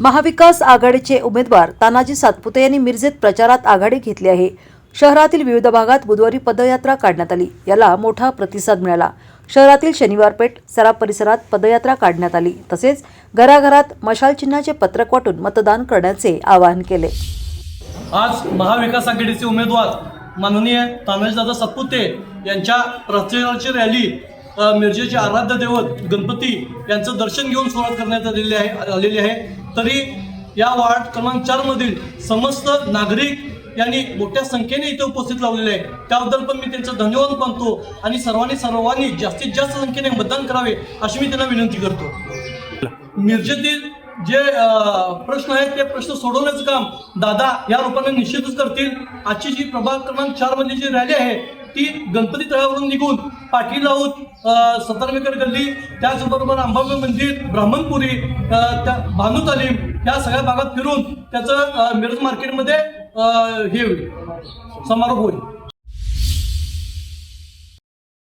महाविकास आघाडीचे उमेदवार तानाजी सातपुते यांनी मिरजेत प्रचारात आघाडी घेतली आहे. शहरातील विविध भागात बुधवारी पदयात्रा काढण्यात आली. याला मोठा प्रतिसाद मिळाला. शहरातील शनिवारपेठ सराफ परिसरात पदयात्रा काढण्यात आली. तसेच घराघरात मशाल चिन्हाचे पत्रक वाटून मतदान करण्याचे आवाहन केले. आज महाविकास आघाडीचे उमेदवार माननीय तानाजीदादा सातपुते यांच्या प्रचाराची रॅली मिरजेचे आराध्य दैवत गणपती यांचं दर्शन घेऊन सुरुवात करण्यात आलेली आहे आलेली आहे. तरी या वार्ड क्रमांक चारमधील समस्त नागरिक यांनी मोठ्या संख्येने इथे उपस्थित लावलेले आहे त्याबद्दल पण मी त्यांचं धन्यवाद मानतो आणि सर्वांनी सर्वांनी जास्तीत जास्त संख्येने मतदान करावे अशी मी त्यांना विनंती करतो. मिरजेतील जे प्रश्न आहेत ते प्रश्न सोडवण्याचं काम दादा या रूपाने निश्चितच करतील. आजची जी प्रभाग क्रमांक चार जी रॅली आहे ती गणपती तळावरून निघून पाटील राऊत सतरमेकर गल्ली त्याचबरोबर अंबाबाई मंदिर ब्राह्मणपुरी त्या भानू तालीम या सगळ्या भागात फिरून त्याचं मिरज मार्केटमध्ये हे होईल समारोप होईल.